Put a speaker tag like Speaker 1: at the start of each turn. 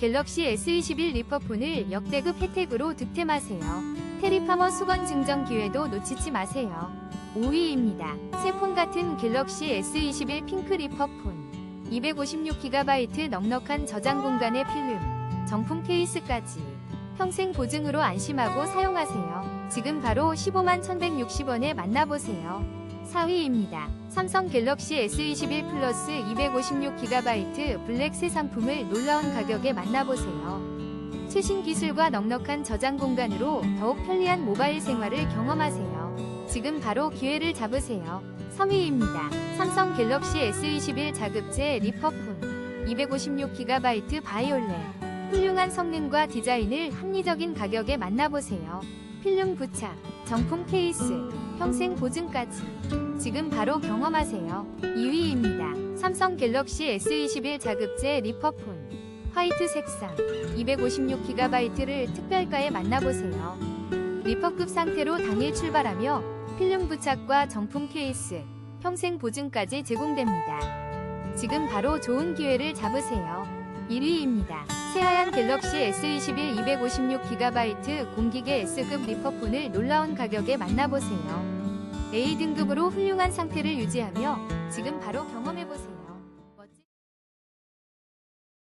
Speaker 1: 갤럭시 S21 리퍼폰을 역대급 혜택으로 득템하세요. 테리파머 수건 증정 기회도 놓치지 마세요. 5위입니다. 새 폰 같은 갤럭시 S21 핑크 리퍼폰. 256GB 넉넉한 저장 공간의 필름, 정품 케이스까지. 평생 보증으로 안심하고 사용하세요. 지금 바로 15만 1160원에 만나보세요. 4위입니다. 삼성 갤럭시 S21 플러스 256GB 블랙 새 상품을 놀라운 가격에 만나보세요. 최신 기술과 넉넉한 저장 공간으로 더욱 편리한 모바일 생활을 경험하세요. 지금 바로 기회를 잡으세요. 3위입니다. 삼성 갤럭시 S21 자급제 리퍼폰 256GB 바이올렛 훌륭한 성능과 디자인을 합리적인 가격에 만나보세요. 필름 부착, 정품 케이스, 평생 보증까지 지금 바로 경험하세요. 2위입니다. 삼성 갤럭시 S21 자급제 리퍼폰 화이트 색상 256GB를 특별가에 만나보세요. 리퍼급 상태로 당일 출발하며 필름 부착과 정품 케이스, 평생 보증까지 제공됩니다. 지금 바로 좋은 기회를 잡으세요. 1위입니다. 새하얀 갤럭시 S21 256GB 공기계 S급 리퍼폰을 놀라운 가격에 만나보세요. A등급으로 훌륭한 상태를 유지하며 지금 바로 경험해보세요.